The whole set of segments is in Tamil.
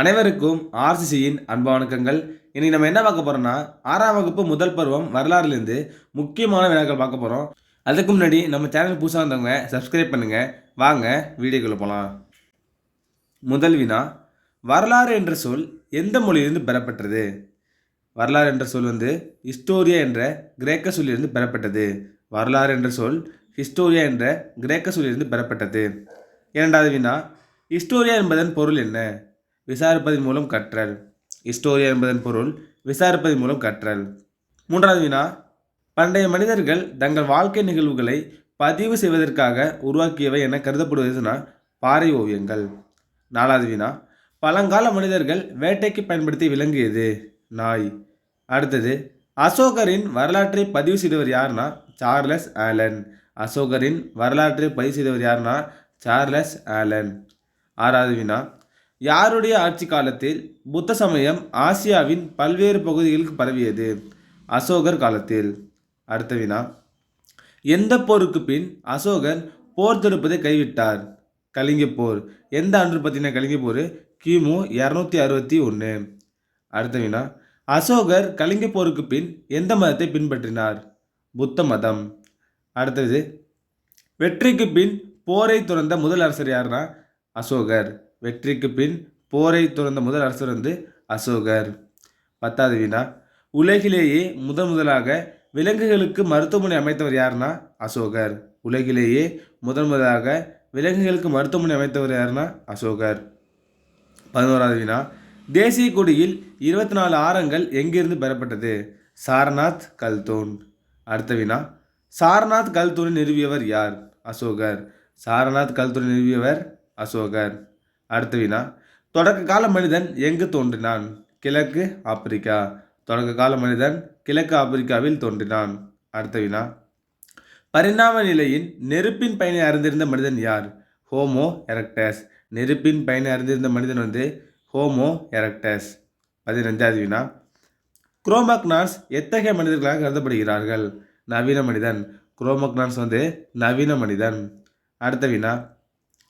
அனைவருக்கும் ஆர்சிசியின் அன்பு வணக்கங்கள். இன்னைக்கு நம்ம என்ன பார்க்க போறோம்னா ஆறாம் வகுப்பு முதல் பருவம் வரலாறுலேருந்து முக்கியமான வினாக்கள் பார்க்க போகிறோம் அதுக்கு முன்னாடி நம்ம சேனல் புதுசாக வந்தவங்க சப்ஸ்கிரைப் பண்ணுங்க. வாங்க வீடியோக்குள்ள போகலாம் முதல் வினா வரலாறு என்ற சொல் எந்த மொழியிலிருந்து பெறப்பட்டது? வரலாறு என்ற சொல் வந்து ஹிஸ்டோரியா என்ற கிரேக்க சொல்லிலிருந்து பெறப்பட்டது. வரலாறு என்ற சொல் ஹிஸ்டோரியா என்ற கிரேக்க சொல்லிலிருந்து பெறப்பட்டது. இரண்டாவது வினா ஹிஸ்டோரியா என்பதன் பொருள் என்ன? விசாரிப்பதன் மூலம் கற்றல். ஹிஸ்டோரியா என்பதன் பொருள் விசாரிப்பதன் மூலம் கற்றல். மூன்றாவது வினா பண்டைய மனிதர்கள் தங்கள் வாழ்க்கை நிகழ்வுகளை பதிவு செய்வதற்காக உருவாக்கியவை என கருதப்படுவதுனா பாறை ஓவியங்கள். நாலாவது வினா பழங்கால மனிதர்கள் வேட்டைக்கு பயன்படுத்தி விளங்கியது நாய். அடுத்தது அசோகரின் வரலாற்றை பதிவு செய்தவர் யாருன்னா சார்லஸ் ஆலன். அசோகரின் வரலாற்றை பதிவு செய்தவர் யாருன்னா சார்லஸ் ஆலன். ஆறாவது வினா யாருடைய ஆட்சி காலத்தில் புத்த சமயம் ஆசியாவின் பல்வேறு பகுதிகளுக்கு பரவியது? அசோகர் காலத்தில். அடுத்த வினா. எந்த போருக்கு பின் அசோகர் போர் தொடுப்பதை கைவிட்டார்? கலிங்க போர். எந்த ஆண்டு பற்றின கலிங்க போர்? கிமு இரநூத்தி அறுபத்தி ஒன்று அடுத்த வினா. அசோகர் கலிங்க போருக்கு பின் எந்த மதத்தை பின்பற்றினார்? புத்த மதம். அடுத்தது. வெற்றிக்கு பின் போரை துறந்த முதல் அரசர் யாருன்னா அசோகர். வெற்றிக்கு பின் போரை துறந்த முதல் அரசர் வந்து அசோகர். பத்தாவது வினா உலகிலேயே முதன் முதலாக விலங்குகளுக்கு மருத்துவமனை அமைத்தவர் யாருன்னா அசோகர். உலகிலேயே முதன் முதலாக விலங்குகளுக்கு மருத்துவமனை அமைத்தவர் யாருன்னா அசோகர். பதினோராவது வினா தேசிய கொடியில் இருபத்தி நாலு ஆரங்கள் எங்கிருந்து பெறப்பட்டது? சாரநாத் கல்தோன். அடுத்த வினா சாரநாத் கல்தூனை நிறுவியவர் யார்? அசோகர். சாரநாத் கல்தூனை நிறுவியவர் அசோகர். அடுத்த வினா. தொடக்க கால மனிதன் எங்கு தோன்றினான்? கிழக்கு ஆப்பிரிக்கா. தொடக்க கால மனிதன் கிழக்கு ஆப்பிரிக்காவில் தோன்றினான். அடுத்த வினா. பரிணாம நிலையின் நெருப்பின் பயனை அறிந்திருந்த மனிதன் யார்? Homo erectus. நெருப்பின் பயனை அறிந்திருந்த மனிதன் வந்து ஹோமோ எரக்டஸ். பதினஞ்சாவது வினா. குரோமக்னான்ஸ் எத்தகைய மனிதர்களாக கருதப்படுகிறார்கள்? நவீன மனிதன். குரோமக்னான்ஸ் வந்து நவீன மனிதன். அடுத்த வினா.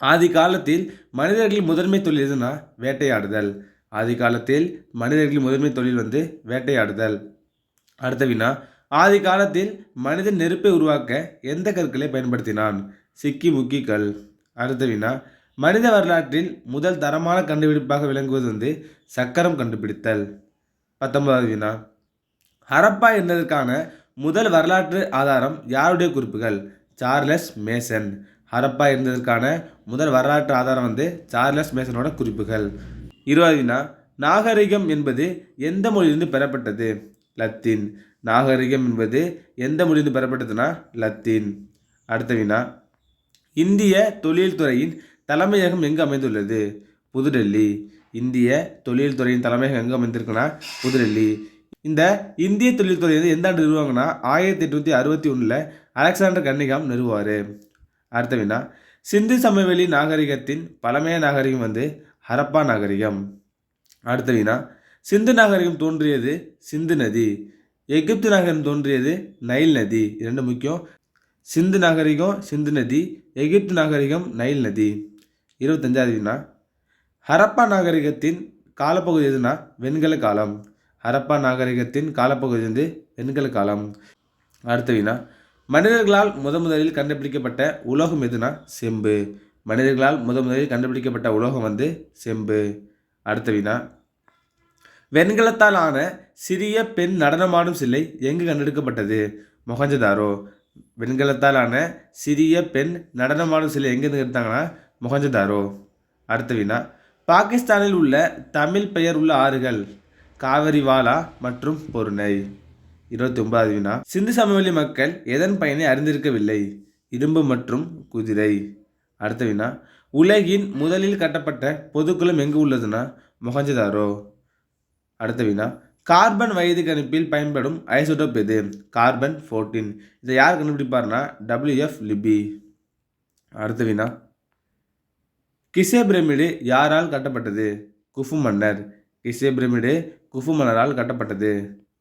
ஆதி காலத்தில் மனிதர்களின் முதன்மை தொழில் எதுனா வேட்டையாடுதல். ஆதி காலத்தில் மனிதர்களின் முதன்மை தொழில் வந்து வேட்டையாடுதல். அடுத்த வினா ஆதி காலத்தில் மனிதன் நெருப்பை உருவாக்க எந்த கற்களை பயன்படுத்தினான்? சிக்கி முக்கி கல். அடுத்த வினா மனித வரலாற்றில் முதல் தரமான கண்டுபிடிப்பாக விளங்குவது வந்து சக்கரம் கண்டுபிடித்தல். பத்தொன்பதாவது வினா ஹரப்பா என்பதற்கான முதல் வரலாற்று ஆதாரம் யாருடைய குறிப்புகள்? Charles Mason. ஹரப்பா இருந்ததற்கான முதல் வரலாற்று ஆதாரம் வந்து சார்லஸ் மேசனோட குறிப்புகள். இருபது வினா நாகரிகம் என்பது எந்த மொழியிலிருந்து பெறப்பட்டது? லத்தீன். நாகரிகம் என்பது எந்த மொழியிலிருந்து பெறப்பட்டதுன்னா லத்தீன். அடுத்த வினா இந்திய தொழில்துறையின் தலைமையகம் எங்கு அமைந்துள்ளது? புதுடெல்லி. இந்திய தொழில்துறையின் தலைமையகம் எங்கே அமைந்திருக்குன்னா புதுடெல்லி. இந்த இந்திய தொழில்துறை வந்து எந்த ஆண்டு நிறுவாங்கன்னா ஆயிரத்தி எட்நூற்றி அறுபத்தி ஒன்றில் அலெக்சாண்டர் கன்னிகாம் நிறுவார் அடுத்த வினா சிந்து சமவெளி நாகரிகத்தின் பழமைய நாகரிகம் வந்து ஹரப்பா நாகரிகம். அடுத்த வினா சிந்து நாகரிகம் தோன்றியது சிந்து நதி. எகிப்து நாகரிகம் தோன்றியது நைல் நதி. இரண்டு முக்கியம். சிந்து நாகரிகம் சிந்து நதி. எகிப்து நாகரிகம் நைல் நதி. இருபத்தஞ்சாவது வினா ஹரப்பா நாகரிகத்தின் காலப்பகுதி எதுனா வெண்கல காலம். ஹரப்பா நாகரிகத்தின் காலப்பகுதி வந்து வெண்கல காலம். அடுத்த வினா மனிதர்களால் முத முதலில் கண்டுபிடிக்கப்பட்ட உலோகம் எதுனா செம்பு. மனிதர்களால் முத முதலில் கண்டுபிடிக்கப்பட்ட உலோகம் வந்து செம்பு. அடுத்த வினா. வெண்கலத்தால் ஆன சிறிய பெண் நடனமாடும் சிலை எங்கு கண்டெடுக்கப்பட்டது? மொஹஞ்சதாரோ வெண்கலத்தால் ஆன சிறிய பெண் நடனமாடும் சிலை எங்கேருந்து எடுத்தாங்கன்னா மொஹஞ்சதாரோ அடுத்த வினா. பாகிஸ்தானில் உள்ள தமிழ் பெயர் உள்ள ஆறுகள் காவிரிவாலா மற்றும் பொருணை. இருபத்தி ஒன்பதாவது வினா சிந்து சமவெளி மக்கள் எதன் பயனை அறிந்திருக்கவில்லை? இரும்பு மற்றும் குதிரை. அடுத்த வினா உலகின் முதலில் கட்டப்பட்ட பொதுக்குளம் எங்கு உள்ளதுன்னா மொஹஞ்சதாரோ அடுத்த வினா கார்பன் வயது கணிப்பில் பயன்படும் ஐசோடோப் எது கார்பன் ஃபோர்டீன். இதை யார் கண்டுபிடிப்பார்னா டபிள்யூஎஃப் லிபி. அடுத்த வினா கிசே பிரமிடு யாரால் கட்டப்பட்டது? குஃபு மன்னர். கிசே பிரமிடு குஃபு மன்னரால் கட்டப்பட்டது.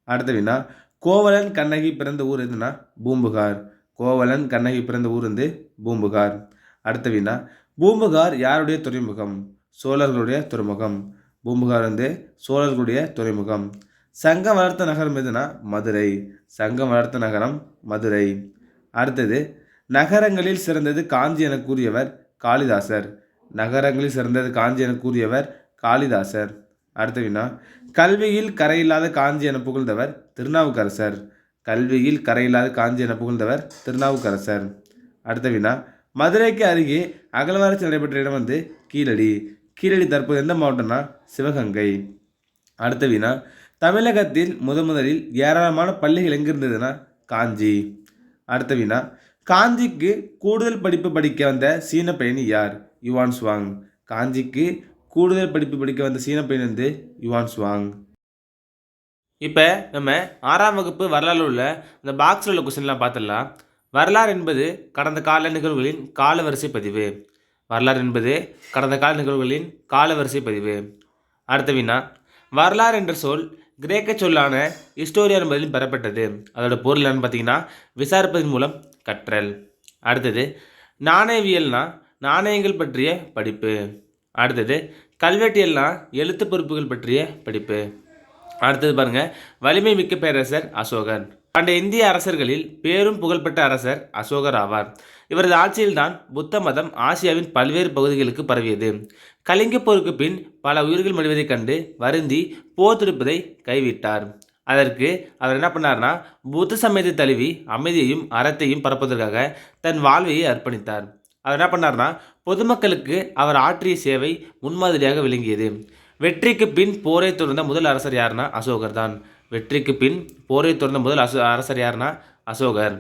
அடுத்த வினா கோவலன் கண்ணகி பிறந்த ஊர் எதுனா? பூம்புகார். கோவலன் கண்ணகி பிறந்த ஊர் வந்து பூம்புகார். அடுத்த வினா பூம்புகார் யாருடைய துறைமுகம்? சோழர்களுடைய துறைமுகம். பூம்புகார் வந்து சோழர்களுடைய துறைமுகம். சங்கம் வளர்த்த நகரம் எதுனா? மதுரை. சங்கம் வளர்த்த நகரம் மதுரை. அடுத்தது நகரங்களில் சிறந்தது காஞ்சி என கூறியவர் காளிதாசர். நகரங்களில் சிறந்தது காஞ்சி என கூறியவர் காளிதாசர். அடுத்த வினா கல்வியில் கரையில்லாத காஞ்சி என புகழ்ந்தவர் திருநாவுக்கரசர். கல்வியில் கரையில்லாத காஞ்சி என புகழ்ந்தவர் திருநாவுக்கரசர். அடுத்த வினா மதுரைக்கு அருகே அகழ்வாராய்ச்சி நடைபெற்ற இடம் வந்து கீழடி. கீழடி தற்போது எந்த மாவட்டம்னா சிவகங்கை. அடுத்த வினா தமிழகத்தில் முத முதலில் ஏராளமான பள்ளிகள் எங்கே இருந்ததுன்னா காஞ்சி. அடுத்த வினா காஞ்சிக்கு கூடுதல் படிப்பு படிக்க வந்த சீன பயணி யார்? Yuan Chwang. காஞ்சிக்கு கூடுதல் படிப்பு படிக்க வந்த சீன பயணி வந்து யுவான் சுவாங். இப்போ நம்ம ஆறாம் வகுப்பு வரலாறு உள்ள அந்த பாக்ஸில் உள்ள கொஸ்டின்லாம் பார்த்துடலாம் வரலாறு என்பது கடந்த கால நிகழ்வுகளின் காலவரிசை பதிவு. வரலாறு என்பது கடந்த கால நிகழ்வுகளின் காலவரிசை பதிவு. அடுத்த வினா. வரலாறு என்ற சொல் கிரேக்க சொல்லான ஹிஸ்டோரியா என்பதில் பெறப்பட்டது. அதோட பொருள் என்னன்னு பார்த்தீங்கன்னா விசாரிப்பதன் மூலம் கற்றல். அடுத்தது நாணயவியல்னா நாணயங்கள் பற்றிய படிப்பு. அடுத்தது கல்வெட்டியல்னா எழுத்து பொறுப்புகள் பற்றிய படிப்பு. அடுத்தது பாருங்கள் வலிமை மிக்க பேரரசர் அசோகர் பண்டைய இந்திய அரசர்களில் பேரும் புகழ்பெற்ற அரசர் அசோகர் ஆவார். இவரது ஆட்சியில்தான் புத்த மதம் ஆசியாவின் பல்வேறு பகுதிகளுக்கு பரவியது. கலிங்கப் போருக்கு பின் பல உயிர்கள் மடிவதைக் கண்டு வருந்தி போர் திருப்பதை கைவிட்டார். அதற்கு அவர் என்ன பண்ணார்னா புத்த சமயத்தை தழுவி அமைதியையும் அறத்தையும் பரப்புவதற்காக தன் வாழ்வையை அர்ப்பணித்தார். அவர் என்ன பண்ணார்னா பொதுமக்களுக்கு அவர் ஆற்றிய சேவை முன்மாதிரியாக விளங்கியது. வெற்றிக்கு பின் போரை தொடர்ந்த முதல் அரசர் யாருன்னா அசோகர் தான். வெற்றிக்கு பின் போரை தொடர்ந்த முதல் அசோ அரசர் யாருன்னா அசோகர்.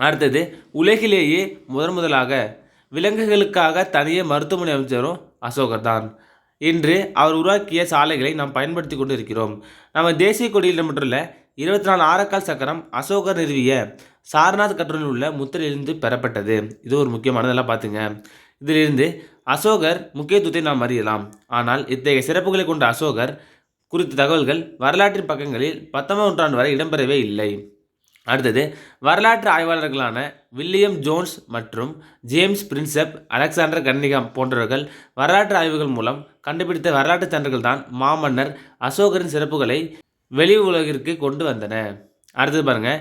அடுத்தது உலகிலேயே முதன் முதலாக விலங்குகளுக்காக தனியே மருத்துவமனை அமைச்சரும் அசோகர் தான். இன்று அவர் உருவாக்கிய சாலைகளை நாம் பயன்படுத்தி கொண்டு இருக்கிறோம் நம்ம தேசிய கொடியில் மட்டும் இருபத்தி நாலு ஆரக்கால் சக்கரம் அசோகர் நிறுவிய சாரநாத் கட்டுரையில் உள்ள முத்திரையிலிருந்து பெறப்பட்டது. இது ஒரு முக்கியமானதெல்லாம் பார்த்துங்க. இதிலிருந்து அசோகர் முக்கியத்துவத்தை நாம் அறியலாம். ஆனால் இத்தகைய சிறப்புகளை கொண்ட அசோகர் குறித்த தகவல்கள் வரலாற்றின் பக்கங்களில் பத்தொன்பதாம் நூற்றாண்டு வரை இடம்பெறவே இல்லை. அடுத்தது வரலாற்று ஆய்வாளர்களான வில்லியம் ஜோன்ஸ் மற்றும் ஜேம்ஸ் பிரின்செப் அலெக்சாண்டர் கன்னிகாம் போன்றவர்கள் வரலாற்று ஆய்வுகள் மூலம் கண்டுபிடித்த வரலாற்று சான்றுகள் தான் மாமன்னர் அசோகரின் சிறப்புகளை வெளி உலகிற்கு கொண்டு வந்தன. அடுத்தது பாருங்கள்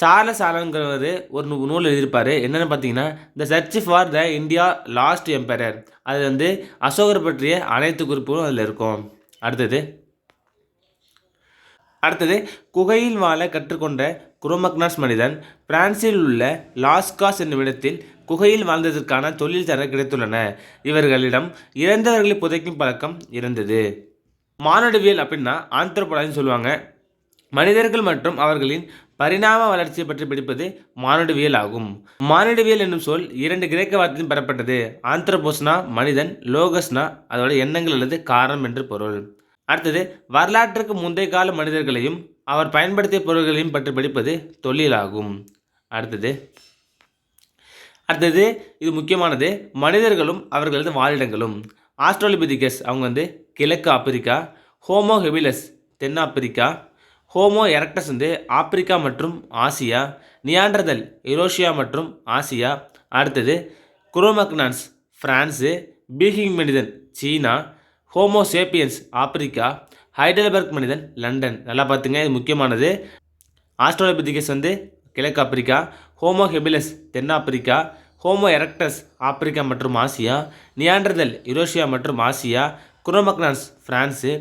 சார்லஸ் ஆலன்கிறவர் ஒரு நூ நூல் எழுதியிருப்பார். என்னென்னு பார்த்தீங்கன்னா the search for the India lost emperor அது வந்து அசோகர் பற்றிய அனைத்து குறிப்புகளும் அதில் இருக்கும். அடுத்தது. அடுத்தது குகையில் வாழ கற்றுக்கொண்ட குரோமக்னாஸ் மனிதன் பிரான்சில் உள்ள லாஸ்காஸ் என்னும் இடத்தில் குகையில் வாழ்ந்ததற்கான தொழில் தர கிடைத்துள்ளன. இவர்களிடம் இறந்தவர்களை புதைக்கும் பழக்கம் இருந்தது. மானுடவியல் அப்படின்னா ஆந்த்ரோபலாஜின்னு சொல்லுவாங்க. மனிதர்கள் மற்றும் அவர்களின் பரிணாம வளர்ச்சியை பற்றி பிடிப்பது மானுடவியல் ஆகும். மானுடவியல் என்னும் சொல் இரண்டு கிரேக்க வார்த்தையும் பெறப்பட்டது. ஆந்திரபோஸ்னா மனிதன் லோகஸ்னா அதோட எண்ணங்கள் அல்லது காரணம் என்று பொருள். அடுத்தது வரலாற்றுக்கு முந்தைய கால மனிதர்களையும் அவர் பயன்படுத்திய பொருள்களையும் பற்றி படிப்பது தொழிலாகும் அடுத்தது அடுத்தது இது முக்கியமானது. மனிதர்களும் அவர்களது வாழிடங்களும். ஆஸ்ட்ரோலிபிதிகஸ் அவங்க வந்து கிழக்கு ஆப்பிரிக்கா ஹோமோ ஹெபிலஸ் தென்னாப்பிரிக்கா ஹோமோ எரக்டஸ் வந்து ஆப்பிரிக்கா மற்றும் ஆசியா நியாண்டர்தல் யூரோஷியா மற்றும் ஆசியா அடுத்தது குரோமக்னான்ஸ் ஃப்ரான்ஸு பீகிங் மனிதன் சீனா ஹோமோ சேப்பியன்ஸ் ஆப்பிரிக்கா ஹைடல்பர்க் மனிதன் லண்டன். நல்லா பார்த்துங்க இது முக்கியமானது. ஆஸ்ட்ரோலபிதிகஸ் வந்து கிழக்கு ஆப்பிரிக்கா ஹோமோ ஹெபிலஸ் தென்னாப்பிரிக்கா ஹோமோ எரக்டஸ் ஆப்பிரிக்கா மற்றும் ஆசியா நியாண்டர்தல் யூரோஷியா மற்றும் ஆசியா குரோமக்னான்ஸ் ஃப்ரான்ஸு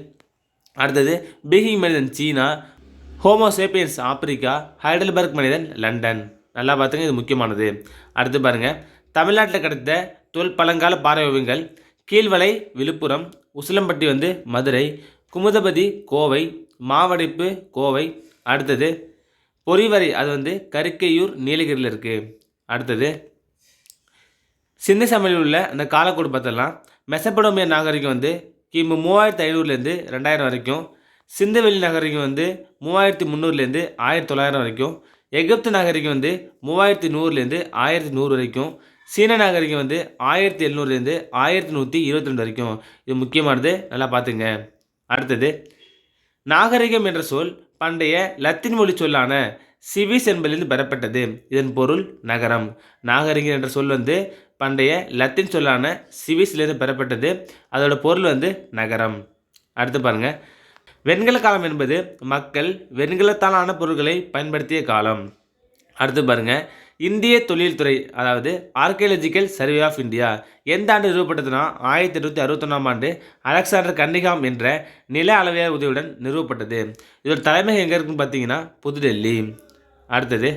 அடுத்தது பீகிங் மனிதன் சீனா ஹோமோ சேப்பியன்ஸ் ஆப்பிரிக்கா ஹைடல்பர்க் மனிதன் லண்டன் நல்லா பார்த்துங்க இது முக்கியமானது. அடுத்து பாருங்கள் தமிழ்நாட்டில் கிடைத்த தொல் பழங்கால பாறை ஓவியங்கள் கீழ்வலை விழுப்புரம் உசிலம்பட்டி வந்து மதுரை குமுதபதி கோவை மாவடைப்பு கோவை. அடுத்தது பொறிவரை அது வந்து கருக்கையூர் நீலகிரியில் இருக்குது அடுத்தது சின்ன சமையலில் உள்ள அந்த காலக்கோடு பார்த்தலாம் மெசப்படோமிய நாகரிகம் வந்து கிமு மூவாயிரத்தி ஐநூறுலேருந்து ரெண்டாயிரம் வரைக்கும் சிந்தவெளி நகரிகம் வந்து மூவாயிரத்தி முந்நூறுலேருந்து ஆயிரத்தி தொள்ளாயிரம் வரைக்கும் எகிப்து நாகரிகம் வந்து மூவாயிரத்தி நூறுலேருந்து ஆயிரத்தி நூறு வரைக்கும் சீன நாகரிகம் வந்து ஆயிரத்தி எழுநூறுலேருந்து ஆயிரத்தி நூற்றி இருபத்தி ரெண்டு வரைக்கும். இது முக்கியமானது நல்லா பார்த்துங்க. அடுத்தது நாகரிகம் என்ற சொல் பண்டைய லத்தீன் மொழி சொல்லான சிவிஸ் என்பதிலிருந்து பெறப்பட்டது. இதன் பொருள் நகரம். நாகரிகம் என்ற சொல் வந்து பண்டைய லத்தீன் சொல்லான சிவிஸ்லேருந்து பெறப்பட்டது. அதோட பொருள் வந்து நகரம். அடுத்து பாருங்கள் வெண்கல காலம் என்பது மக்கள் வெண்கலத்தாலான பொருட்களை பயன்படுத்திய காலம். அடுத்து பாருங்க. இந்திய தொழில்துறை அதாவது ஆர்கியாலஜிக்கல் சர்வே ஆஃப் இந்தியா எந்த ஆண்டு நிறுவப்பட்டதுன்னா ஆயிரத்தி எட்நூற்றி அறுபத்தொன்னாம் ஆண்டு அலெக்சாண்டர் கன்னிகாம் என்ற நில அளவையார் உதவியுடன் நிறுவப்பட்டது. இதோட தலைமை எங்கே இருக்குன்னு பார்த்தீங்கன்னா புதுடெல்லி. அடுத்தது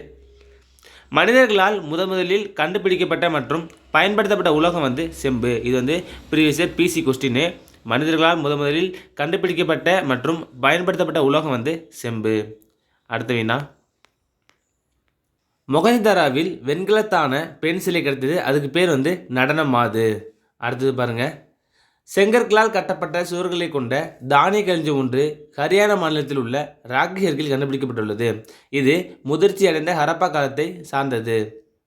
மனிதர்களால் முத முதலில் கண்டுபிடிக்கப்பட்ட மற்றும் பயன்படுத்தப்பட்ட உலோகம் வந்து செம்பு. இது வந்து ப்ரீவியஸ் இயர் பிசி கொஸ்டின்னு மனிதர்களால் முத முதலில் கண்டுபிடிக்கப்பட்ட மற்றும் பயன்படுத்தப்பட்ட உலோகம் வந்து செம்பு. அடுத்த வினா மொகஞ்சதாராவில் வெண்கலத்தான பெண் சிலை கிடைத்தது. அதுக்கு பேர் வந்து நடன மாது அடுத்தது பாருங்கள் செங்கற்களால் கட்டப்பட்ட சுவர்களை கொண்ட தானிய களஞ்சியம் ஒன்று ஹரியானா மாநிலத்தில் உள்ள ராக்கி கண்டுபிடிக்கப்பட்டுள்ளது. இது முதிர்ச்சி அடைந்த ஹரப்பா காலத்தை சார்ந்தது.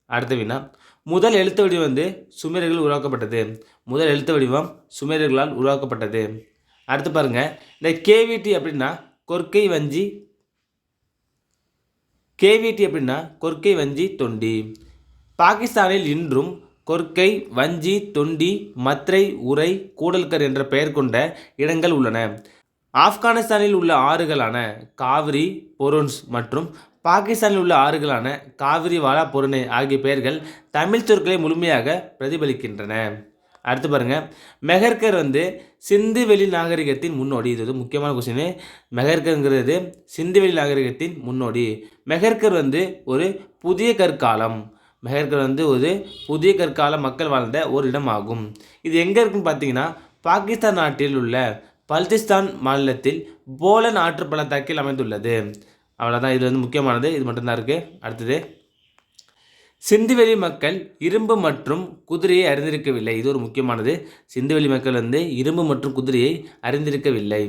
அடுத்த வினா முதல் எழுத்து வடிவம் வந்து சுமேரியர்கள் உருவாக்கப்பட்டது. முதல் எழுத்து வடிவம் சுமேரியர்களால் உருவாக்கப்பட்டது. அடுத்து பாருங்கள் இந்த கேவிடி அப்படின்னா கொற்கை வஞ்சி கேவிடி அப்படின்னா கொற்கை வஞ்சி தொண்டி. பாகிஸ்தானில் இன்றும் கொற்கை வஞ்சி தொண்டி மத்ரை உரை கூடல்கர் என்ற பெயர் கொண்ட இடங்கள் உள்ளன. ஆப்கானிஸ்தானில் உள்ள ஆறுகளான காவிரி பொருன்ஸ் மற்றும் பாகிஸ்தானில் உள்ள ஆறுகளான காவிரி வாலா பொருணை ஆகிய பெயர்கள் தமிழ் சொற்களை முழுமையாக பிரதிபலிக்கின்றன. அடுத்து பாருங்கள் மெஹர்கர் வந்து சிந்துவெளி நாகரிகத்தின் முன்னோடி. இது வந்து முக்கியமான கொஸ்டின் மெஹர்கருங்கிறது சிந்துவெளி நாகரிகத்தின் முன்னோடி. மெஹர்கர் வந்து ஒரு புதிய கற்காலம். மெஹர்கர் வந்து ஒரு புதிய கற்கால மக்கள் வாழ்ந்த ஒரு இடமாகும் இது எங்கே இருக்குன்னு பார்த்தீங்கன்னா பாகிஸ்தான் நாட்டில் உள்ள பல்திஸ்தான் மாநிலத்தில் போலன் ஆற்று பள்ளத்தாக்கில் அமைந்துள்ளது. அவ்வளோதான் இது வந்து முக்கியமானது. இது மட்டும்தான் இருக்குது அடுத்தது சிந்துவெளி மக்கள் இரும்பு மற்றும் குதிரையை அறிந்திருக்கவில்லை. இது ஒரு முக்கியமானது. சிந்துவெளி மக்கள் வந்து இரும்பு மற்றும் குதிரையை அறிந்திருக்கவில்லை.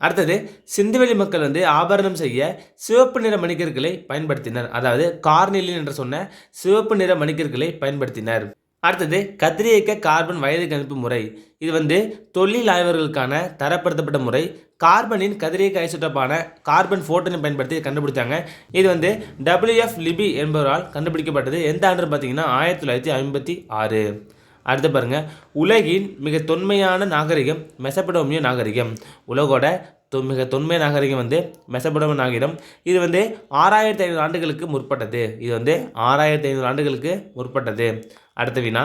அடுத்தது சிந்துவெளி மக்கள் வந்து ஆபரணம் செய்ய சிவப்பு நிற மணிக்கற்களை பயன்படுத்தினர். அதாவது கார்னிலின் என்று சொன்ன சிவப்பு நிற மணிக்கற்களை பயன்படுத்தினர். அடுத்தது கதிரியக்க கார்பன் வயது கணிப்பு முறை. இது வந்து தொழில் ஆய்வர்களுக்கான தரப்படுத்தப்பட்ட முறை. கார்பனின் கதிரியக்க ஐசோட்டப்பான கார்பன் ஃபோட்டனை பயன்படுத்தி கண்டுபிடித்தாங்க இது வந்து டபிள்யூஎஃப் லிபி என்பவரால் கண்டுபிடிக்கப்பட்டது. எந்த ஆண்டு பார்த்தீங்கன்னா ஆயிரத்தி தொள்ளாயிரத்தி ஐம்பத்தி ஆறு. அடுத்து பாருங்க. உலகின் மிக தொன்மையான நாகரிகம் மெசபடோமிய நாகரிகம். உலகோட தொ மிக தொன்மை நாகரிகம் வந்து மெசபடோமிய நாகரிகம். இது வந்து ஆறாயிரத்தி ஐநூறு ஆண்டுகளுக்கு முற்பட்டது. இது வந்து ஆறாயிரத்தி ஐநூறு ஆண்டுகளுக்கு முற்பட்டது. அடுத்த வினா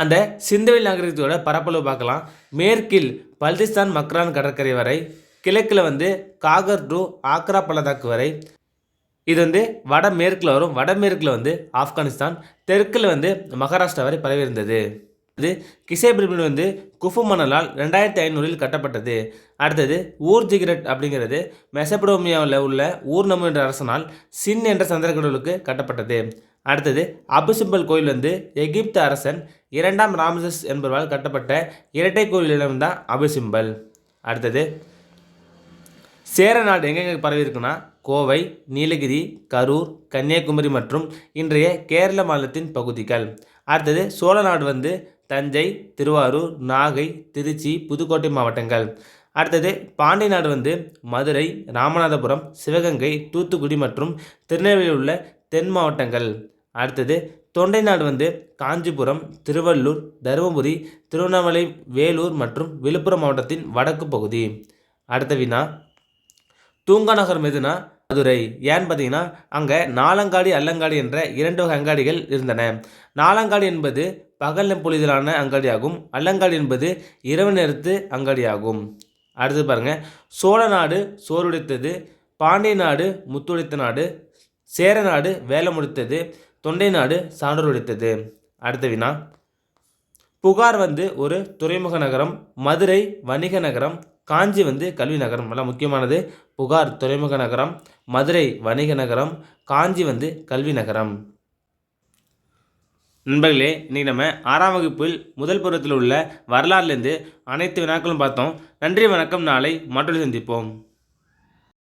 அந்த சிந்தவெளி நாகரிகத்தோட பரப்பளவு பார்க்கலாம். மேற்கில் பல்திஸ்தான் மக்ரான் கடற்கரை வரை கிழக்கில் வந்து காகர் டு ஆக்ரா பள்ளத்தாக்கு வரை. இது வந்து வடமேற்கில் வரும். வடமேற்கில் வந்து ஆப்கானிஸ்தான் தெற்கில் வந்து மகாராஷ்டிரா வரை பரவி இருந்தது இது கிசே வந்து குஃபு மணலால் ரெண்டாயிரத்தி ஐநூறில் கட்டப்பட்டது. அடுத்தது ஊர் ஜிகிரட் அப்படிங்கிறது மெசபடோமியாவில் உள்ள ஊர்நமு என்ற அரசனால் சின் என்ற சந்திரகடவுளுக்கு கட்டப்பட்டது. அடுத்தது அபுசிம்பல் கோயில் வந்து எகிப்து அரசன் இரண்டாம் ராமசஸ் என்பவரால் கட்டப்பட்ட இரட்டை கோயிலிடம் தான் அபுசிம்பல் அடுத்தது சேர நாடு எங்கெங்கே பரவி இருக்குன்னா கோவை நீலகிரி கரூர் கன்னியாகுமரி மற்றும் இன்றைய கேரள மாநிலத்தின் பகுதிகள். அடுத்தது சோழ நாடு வந்து தஞ்சை திருவாரூர் நாகை திருச்சி புதுக்கோட்டை மாவட்டங்கள். அடுத்தது பாண்டிய நாடு வந்து மதுரை ராமநாதபுரம் சிவகங்கை தூத்துக்குடி மற்றும் திருநெல்வேலியில் உள்ள தென் மாவட்டங்கள். அடுத்தது தொண்டை நாடு வந்து காஞ்சிபுரம் திருவள்ளூர் தருமபுரி திருவண்ணாமலை வேலூர் மற்றும் விழுப்புரம் மாவட்டத்தின் வடக்கு பகுதி. அடுத்த வினா தூங்கா நகர் மெதுனா மதுரை. ஏன்னு பார்த்தீங்கன்னா அங்கே நாலங்காடி அல்லங்காடி என்ற இரண்டு வகை அங்காடிகள் இருந்தன. நாலங்காடி என்பது பகல் பொழுதிலான அங்காடியாகும். அல்லங்காடி என்பது இரவு நேரத்து அங்காடியாகும். அடுத்து பாருங்க சோழ நாடு சோறுடைத்தது பாண்டிய நாடு முத்துடைத்த நாடு சேர நாடு வேலை முடித்தது தொண்டை நாடு சான்றோர் உடைத்தது அடுத்த வினா. புகார் வந்து ஒரு துறைமுக நகரம் மதுரை வணிக நகரம் காஞ்சி வந்து கல்வி நகரம். நல்லா முக்கியமானது. புகார் துறைமுக நகரம் மதுரை வணிக நகரம் காஞ்சி வந்து கல்வி நகரம். நண்பர்களே இன்றைக்கி நம்ம ஆறாம் வகுப்பில் முதல் பருவத்தில் உள்ள வரலாறுலேருந்து அனைத்து வினாக்களும் பார்த்தோம். நன்றி வணக்கம். நாளை மற்றொரு சந்திப்போம்.